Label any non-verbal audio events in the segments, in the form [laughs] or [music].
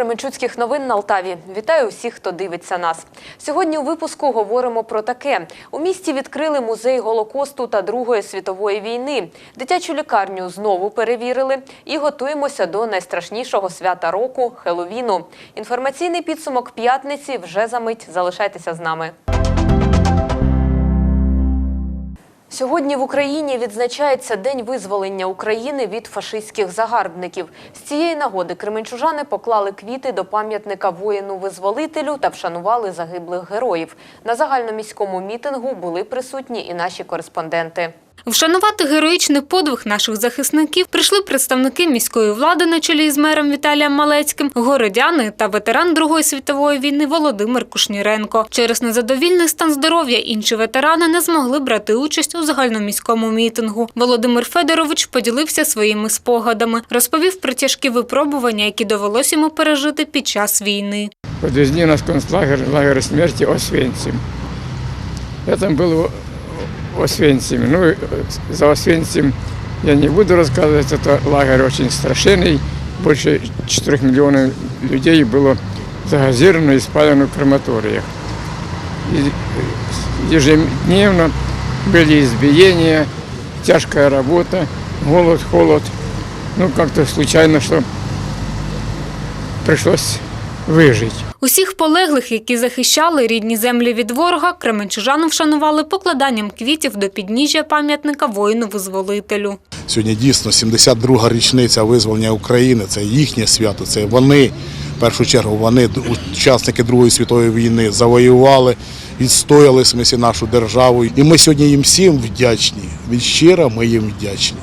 Кременчуцьких новин на Алтаві. Вітаю усіх, хто дивиться нас. Сьогодні у випуску говоримо про таке: у місті відкрили музей Голокосту та Другої світової війни. Дитячу лікарню знову перевірили і готуємося до найстрашнішого свята року Хеловіну. Інформаційний підсумок п'ятниці вже за мить. Залишайтеся з нами. Сьогодні в Україні відзначається День визволення України від фашистських загарбників. З цієї нагоди кременчужани поклали квіти до пам'ятника воїну-визволителю та вшанували загиблих героїв. На загальноміському мітингу були присутні і наші кореспонденти. Вшанувати героїчний подвиг наших захисників прийшли представники міської влади на чолі з мером Віталієм Малецьким, городяни та ветеран Другої світової війни Володимир Кушніренко. Через незадовільний стан здоров'я інші ветерани не змогли брати участь у загальноміському мітингу. Володимир Федорович поділився своїми спогадами, розповів про тяжкі випробування, які довелось йому пережити під час війни. Подвезли нас в концлагерь, лагерь смерти Освенцим. Я там был в Освенциме. Ну, и за Освенцим я не буду рассказывать, это лагерь очень страшенный. Больше 4 миллионов людей было загазировано и спалено в крематориях. И ежедневно были избиения, тяжкая работа, голод, холод. Ну, как-то случайно, что пришлось выжить. Усіх полеглих, які захищали рідні землі від ворога, кременчужани вшанували покладанням квітів до підніжжя пам'ятника воїну-визволителю. Сьогодні дійсно 72-га річниця визволення України. Це їхнє свято. Це вони, в першу чергу, вони учасники Другої світової війни, завоювали, відстояли в нашу державу. І ми сьогодні їм всім вдячні. Від щира ми їм вдячні.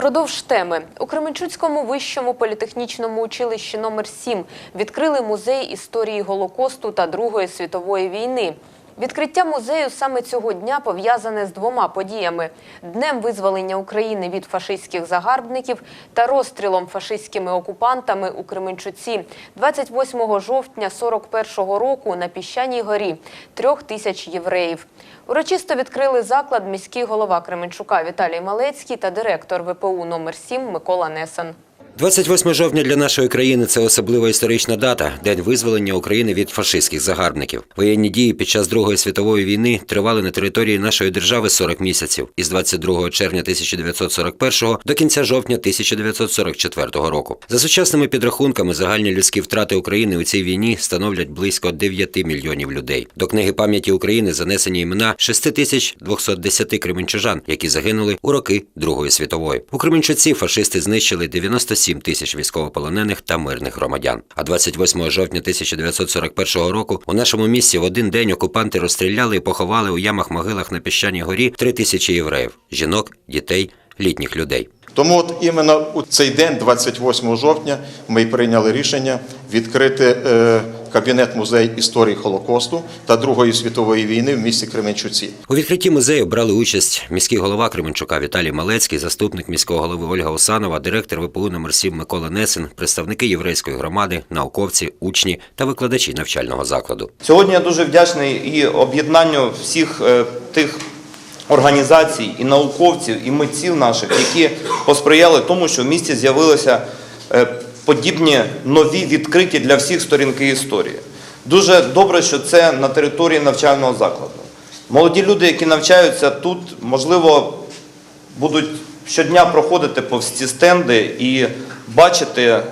Впродовж теми у Кременчуцькому вищому політехнічному училищі номер 7 відкрили музей історії Голокосту та Другої світової війни. Відкриття музею саме цього дня пов'язане з двома подіями: днем визволення України від фашистських загарбників та розстрілом фашистськими окупантами у Кременчуці 28 жовтня 41-го року на піщаній горі трьох тисяч євреїв. Урочисто відкрили заклад міський голова Кременчука Віталій Малецький та директор ВПУ номер 7 Микола Несен. 28 жовтня для нашої країни це особлива історична дата день визволення України від фашистських загарбників. Воєнні дії під час Другої світової війни тривали на території нашої держави 40 місяців із 22 червня 1941 до кінця жовтня 1944 року. За сучасними підрахунками, загальні людські втрати України у цій війні становлять близько 9 мільйонів людей. До книги пам'яті України занесені імена 6210 кременчужан, які загинули у роки Другої світової. У Кременчуці фашисти знищили 97 тисяч військовополонених та мирних громадян. А 28 жовтня 1941 року у нашому місті в один день окупанти розстріляли і поховали у ямах могилах на піщаній горі 3 тисячі євреїв жінок, дітей, літніх людей. Тому от іменно у цей день, 28 жовтня, ми прийняли рішення відкрити е, кабінет музей історії Холокосту та Другої світової війни в місті Кременчуці. У відкритті музею брали участь міський голова Кременчука Віталій Малецький, заступник міського голови Ольга Осанова, директор ВПУ номер 7 Микола Несен, представники єврейської громади, науковці, учні та викладачі навчального закладу. Сьогодні я дуже вдячний і об'єднанню всіх е, тих організацій, і науковців, і митців наших, які посприяли тому, що в місті з'явилися е, подібні нові відкриті для всіх сторінки історії. Дуже добре, що це на території навчального закладу. Молоді люди, які навчаються тут, можливо, будуть щодня проходити повз ці стенди і бачити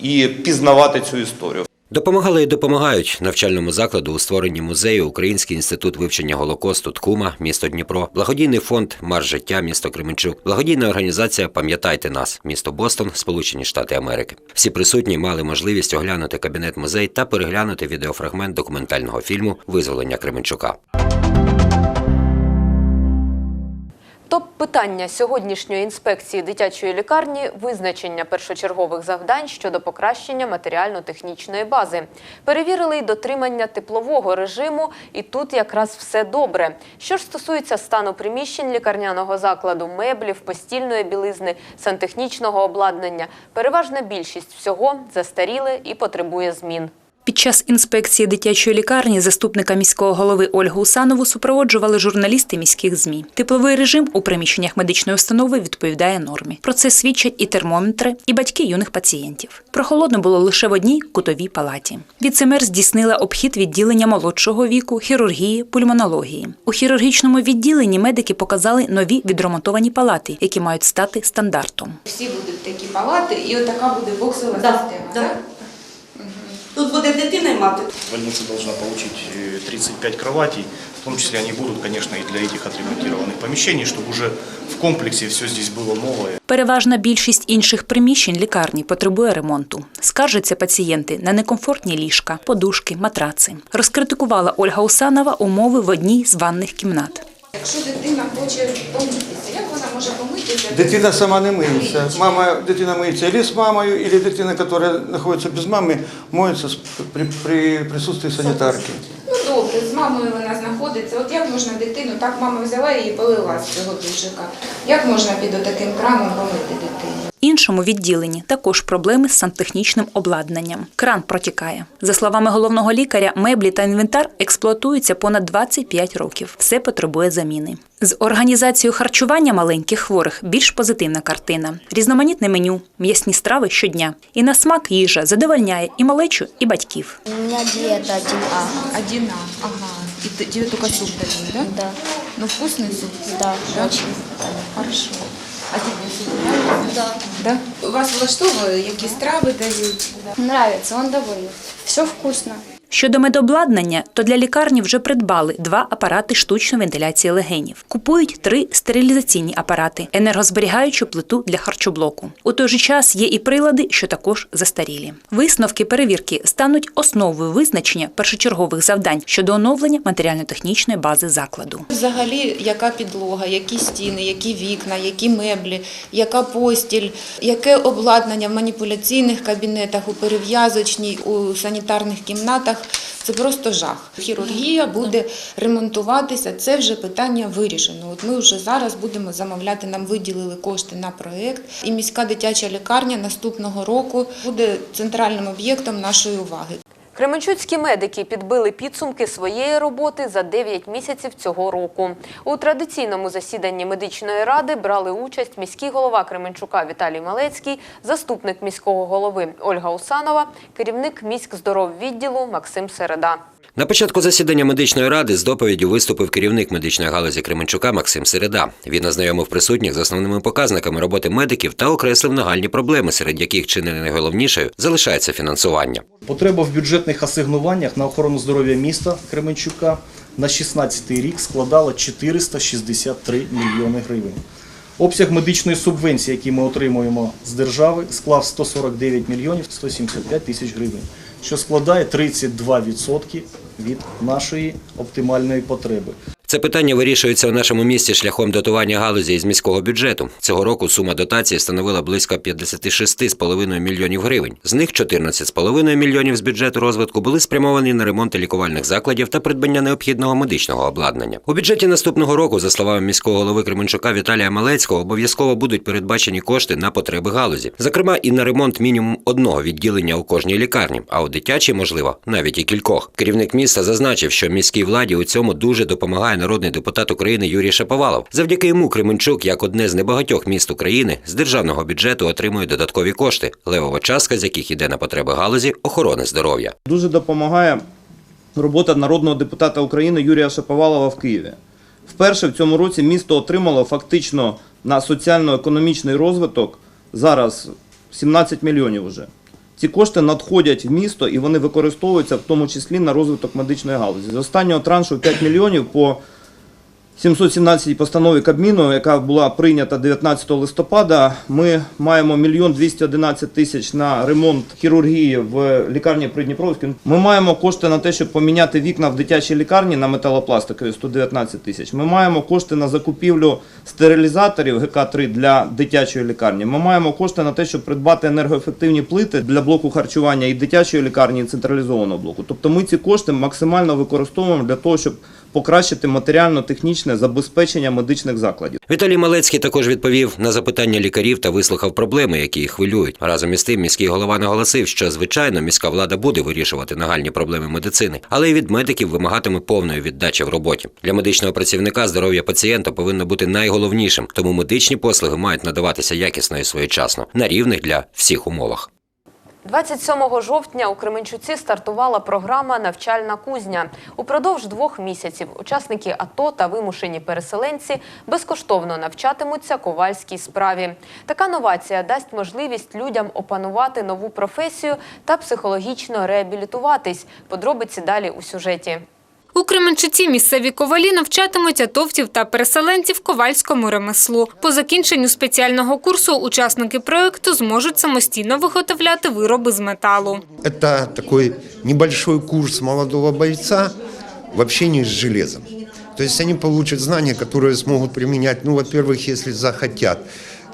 і пізнавати цю історію. Допомагали і допомагають навчальному закладу у створенні музею Український інститут вивчення Голокосту Ткума, місто Дніпро, благодійний фонд Марш життя, місто Кременчук, благодійна організація Пам'ятайте нас, місто Бостон, Сполучені Штати Америки. Всі присутні мали можливість оглянути кабінет музей та переглянути відеофрагмент документального фільму Визволення Кременчука. Топ-питання сьогоднішньої інспекції дитячої лікарні – визначення першочергових завдань щодо покращення матеріально-технічної бази. Перевірили й дотримання теплового режиму, і тут якраз все добре. Що ж стосується стану приміщень лікарняного закладу, меблів, постільної білизни, сантехнічного обладнання, переважна більшість всього застаріли і потребує змін. Під час інспекції дитячої лікарні заступника міського голови Ольгу Усанову супроводжували журналісти міських ЗМІ. Тепловий режим у приміщеннях медичної установи відповідає нормі. Про це свідчать і термометри, і батьки юних пацієнтів. Прохолодно було лише в одній кутовій палаті. Віцемер здійснила обхід відділення молодшого віку, хірургії, пульмонології. У хірургічному відділенні медики показали нові відремонтовані палати, які мають стати стандартом. Всі будуть такі палати, і отака буде боксова система. да. так? Тут буде дитина і мати. Больница должна получить э, 35 кроватей, в том числе они будут, конечно, и для этих отремонтированных помещений, чтобы уже в комплексе все здесь было новое. Переважна більшість інших приміщень лікарні потребує ремонту. Скаржаться пацієнти на некомфортні ліжка, подушки, матраци. Розкритикувала Ольга Усанова умови в одній з ванних кімнат. Якщо дитина хоче помитися, як вона може помитися? Дитина сама не миється. Мама, дитина миється або з мамою, або дитина, яка знаходиться без мами, моється при, при присутствии санітарки. Ну добре, з мамою вона знаходиться. От як можна дитину, так мама взяла і полила з цього дужика. Як можна під таким краном помити дитину? Іншому відділенні також проблеми з сантехнічним обладнанням. Кран протікає. За словами головного лікаря, меблі та інвентар експлуатуються понад 25 років. Все потребує заміни. З організацією харчування маленьких хворих більш позитивна картина. Різноманітне меню, м'ясні страви щодня. І на смак їжа задовольняє і малечу, і батьків. У меня диета 1А. Одина, ага. І тебе тільки суп дадуть, да? Да, Ну вкусний суп? да, Да? очень. Хорошо. А нравится? Да. Да? Вас влаштовує, які страви дають? Нравится, он доволен. Все вкусно. Щодо медобладнання, то для лікарні вже придбали два апарати штучної вентиляції легенів. Купують три стерилізаційні апарати, енергозберігаючу плиту для харчоблоку. У той же час є і прилади, що також застарілі. Висновки перевірки стануть основою визначення першочергових завдань щодо оновлення матеріально-технічної бази закладу. Взагалі, яка підлога, які стіни, які вікна, які меблі, яка постіль, яке обладнання в маніпуляційних кабінетах, у перев'язочній, у санітарних кімнатах. Це просто жах. Хірургія буде ремонтуватися. Це вже питання вирішено. От ми вже зараз будемо замовляти. Нам виділили кошти на проєкт. І міська дитяча лікарня наступного року буде центральним об'єктом нашої уваги. Кременчуцькі медики підбили підсумки своєї роботи за 9 місяців цього року. У традиційному засіданні медичної ради брали участь міський голова Кременчука Віталій Малецький, заступник міського голови Ольга Усанова, керівник міськздороввідділу Максим Середа. На початку засідання медичної ради з доповіддю виступив керівник медичної галузі Кременчука Максим Середа. Він ознайомив присутніх з основними показниками роботи медиків та окреслив нагальні проблеми, серед яких чи не найголовнішою залишається фінансування. Потреба в бюджетних асигнуваннях на охорону здоров'я міста Кременчука на 16 рік складала 463 мільйони гривень. Обсяг медичної субвенції, який ми отримуємо з держави, склав 149 мільйонів 175 тисяч гривень, що складає 32% від нашої оптимальної потреби. Це питання вирішується у нашому місті шляхом дотування галузі із міського бюджету. Цього року сума дотації становила близько 56,5 мільйонів гривень. З них 14,5 мільйонів з бюджету розвитку були спрямовані на ремонти лікувальних закладів та придбання необхідного медичного обладнання. У бюджеті наступного року, за словами міського голови Кременчука Віталія Малецького, обов'язково будуть передбачені кошти на потреби галузі, зокрема і на ремонт мінімум одного відділення у кожній лікарні, а у дитячій, можливо, навіть і кількох. Керівник міста зазначив, що міській владі у цьому дуже допомагає народний депутат України Юрій Шаповалов. Завдяки йому Кременчук, як одне з небагатьох міст України, з державного бюджету отримує додаткові кошти, левова частка з яких йде на потреби галузі охорони здоров'я. Дуже допомагає робота народного депутата України Юрія Шаповалова в Києві. Вперше в цьому році місто отримало фактично на соціально-економічний розвиток зараз 17 мільйонів уже. Ці кошти надходять в місто і вони використовуються в тому числі на розвиток медичної галузі. З останнього траншу 5 мільйонів по 717 постанові Кабміну, яка була прийнята 19 листопада, ми маємо мільйон 211 тисяч на ремонт хірургії в лікарні Придніпровській. Ми маємо кошти на те, щоб поміняти вікна в дитячій лікарні на металопластикові 119 тисяч. Ми маємо кошти на закупівлю стерилізаторів ГК-3 для дитячої лікарні. Ми маємо кошти на те, щоб придбати енергоефективні плити для блоку харчування і дитячої лікарні, і централізованого блоку. Тобто ми ці кошти максимально використовуємо для того, щоб покращити матеріально-технічне забезпечення медичних закладів. Віталій Малецький також відповів на запитання лікарів та вислухав проблеми, які їх хвилюють. Разом із тим, міський голова наголосив, що звичайно міська влада буде вирішувати нагальні проблеми медицини, але й від медиків вимагатиме повної віддачі в роботі. Для медичного працівника здоров'я пацієнта повинно бути найголовнішим, тому медичні послуги мають надаватися якісно і своєчасно на рівних для всіх умовах. 27 жовтня у Кременчуці стартувала програма Навчальна кузня. Упродовж двох місяців учасники АТО та вимушені переселенці безкоштовно навчатимуться ковальській справі. Така новація дасть можливість людям опанувати нову професію та психологічно реабілітуватись. Подробиці далі у сюжеті. У Кременчуці місцеві ковалі навчатимуть атовців та переселенців ковальському ремеслу. По закінченню спеціального курсу учасники проєкту зможуть самостійно виготовляти вироби з металу. Это такой небольшой курс молодого бойца в общении с железом. То есть они получат знания, которые смогут применять, ну, во-первых, если захотят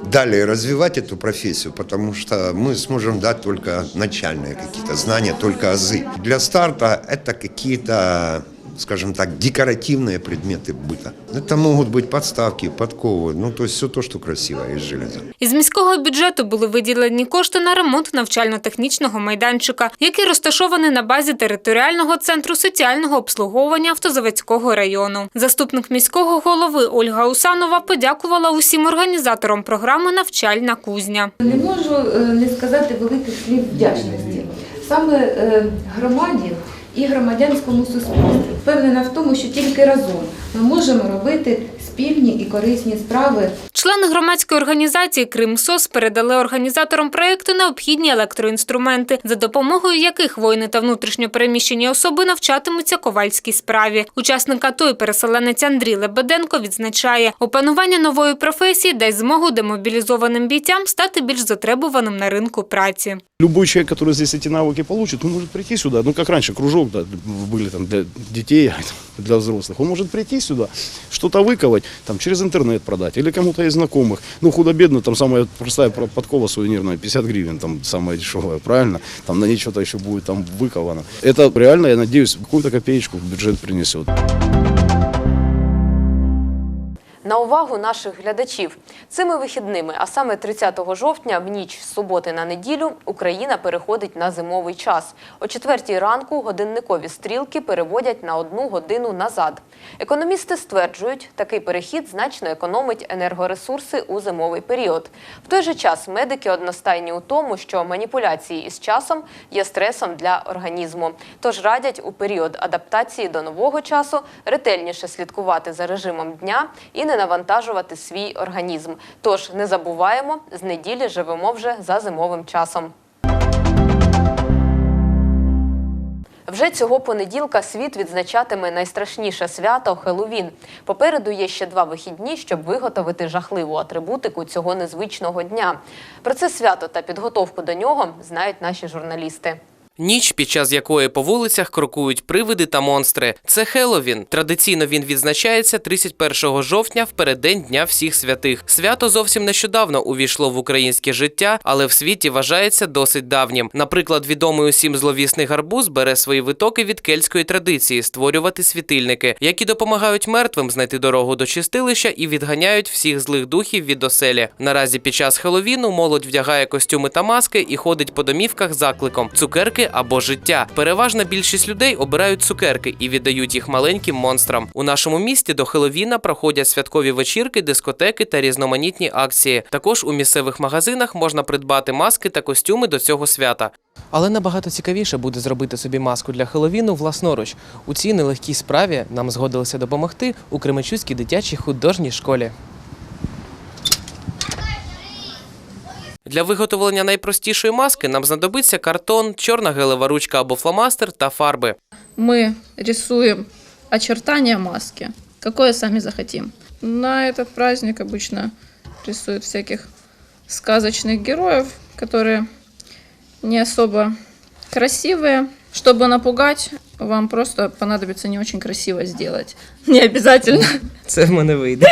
далее развивать эту профессию, потому что мы сможем дать только начальные какие-то знания, только азы. Для старта это какие-то скажем так, декоративные предметы быта. Это могут быть подставки, подковы, ну то есть все то, что красиво из железа. Із міського бюджету були виділені кошти на ремонт навчально-технічного майданчика, який розташований на базі територіального центру соціального обслуговування Автозаводського району. Заступник міського голови Ольга Усанова подякувала усім організаторам програми Навчальна кузня. Не можу е, не сказати великих слів вдячності саме е, громаді і громадянському суспільству. Впевнена в тому, що тільки разом ми можемо робити спільні і корисні справи Члени громадської організації «Кримсос» передали організаторам проєкту необхідні електроінструменти, за допомогою яких воїни та внутрішньопереміщені особи навчатимуться ковальській справі. Учасник АТО і переселенець Андрій Лебеденко відзначає, опанування нової професії дасть змогу демобілізованим бійцям стати більш затребуваним на ринку праці. Любой человек, который здесь эти навыки получит, он может прийти сюда, ну как раньше, кружок Да, были там для детей, [laughs] для взрослых, он может прийти сюда, что-то выковать, там через интернет продать или кому-то из знакомых. Ну худо-бедно, там самая простая про- подкова сувенирная, 50 гривен, там самая дешевая, правильно? Там на ней что-то еще будет там выковано. Это реально, я надеюсь, какую-то копеечку в бюджет принесет. На увагу наших глядачів цими вихідними, а саме 30 жовтня, в ніч з суботи на неділю, Україна переходить на зимовий час. О 4 ранку годинникові стрілки переводять на одну годину назад. Економісти стверджують, такий перехід значно економить енергоресурси у зимовий період. В той же час медики одностайні у тому, що маніпуляції із часом є стресом для організму. Тож радять у період адаптації до нового часу ретельніше слідкувати за режимом дня і не навантажувати свій організм. Тож не забуваємо, з неділі живемо вже за зимовим часом. Вже цього понеділка світ відзначатиме найстрашніше свято Хеллоуін. Попереду є ще два вихідні, щоб виготовити жахливу атрибутику цього незвичного дня. Про це свято та підготовку до нього знають наші журналісти. Ніч, під час якої по вулицях крокують привиди та монстри. Це Хеллоуін. Традиційно він відзначається 31 жовтня в переддень Дня всіх святих. Свято зовсім нещодавно увійшло в українське життя, але в світі вважається досить давнім. Наприклад, відомий усім зловісний гарбуз бере свої витоки від кельтської традиції створювати світильники, які допомагають мертвим знайти дорогу до чистилища і відганяють всіх злих духів від оселі. Наразі під час Хеллоуіну молодь вдягає костюми та маски і ходить по домівках закликом цукерки або життя. Переважна більшість людей обирають цукерки і віддають їх маленьким монстрам. У нашому місті до Хеловіна проходять святкові вечірки, дискотеки та різноманітні акції. Також у місцевих магазинах можна придбати маски та костюми до цього свята. Але набагато цікавіше буде зробити собі маску для Хеловіну власноруч. У цій нелегкій справі нам згодилися допомогти у Кременчуцькій дитячій художній школі. Для виготовлення найпростішої маски нам знадобиться картон, чорна гелева ручка або фломастер та фарби. Мы рисуем очертания маски, какое сами захотим. На этот праздник обычно рисуют всяких сказочных героев, которые не особо красивые. Чтобы напугать, вам просто понадобится не очень красиво сделать. Не обязательно. Це в мене вийде.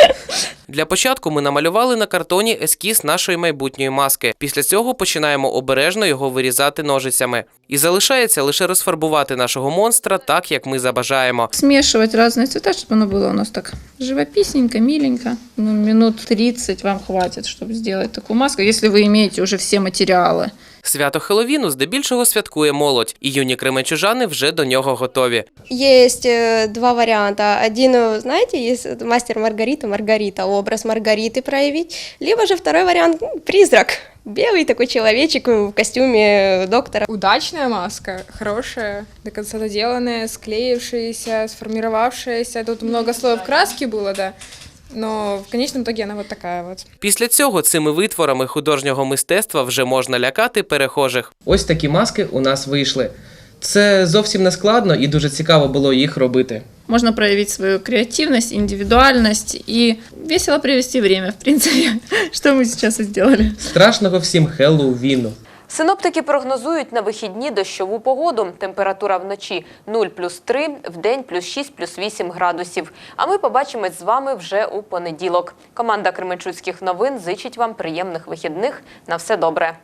Для початку ми намалювали на картоні ескіз нашої майбутньої маски. Після цього починаємо обережно його вирізати ножицями. І залишається лише розфарбувати нашого монстра так, як ми забажаємо. Смешивать разные цвета, чтобы оно было у нас так живописненько, миленько. Ну, минут 30 вам хватит, чтобы сделать такую маску, если вы имеете уже все материалы. Свято Хеловіну здебільшого святкує молодь, і юні кременчужани вже до нього готові. Есть э, два варианта. Один, э, знаете, есть мастер Маргарита, Маргарита, образ Маргариты проявить. Либо же второй вариант, ну, призрак. Белый такой человечек в костюме доктора. Удачная маска, хорошая, до конца доделанная, склеившаяся, сформировавшаяся. Тут много слоев краски было, да. Но в конечном итоге она вот такая вот. Після цього цими витворами художнього мистецтва вже можна лякати перехожих. Ось такі маски у нас вийшли. Це зовсім не складно і дуже цікаво було їх робити. Можно проявить свою креативность, индивидуальность и весело провести время, в принципе, что [laughs] мы сейчас и сделали. Страшного всім Хеллоуіну! Синоптики прогнозують на вихідні дощову погоду. Температура вночі 0 плюс 3, день плюс 6 плюс 8 градусів. А ми побачимось з вами вже у понеділок. Команда Кременчуцьких новин зичить вам приємних вихідних. На все добре.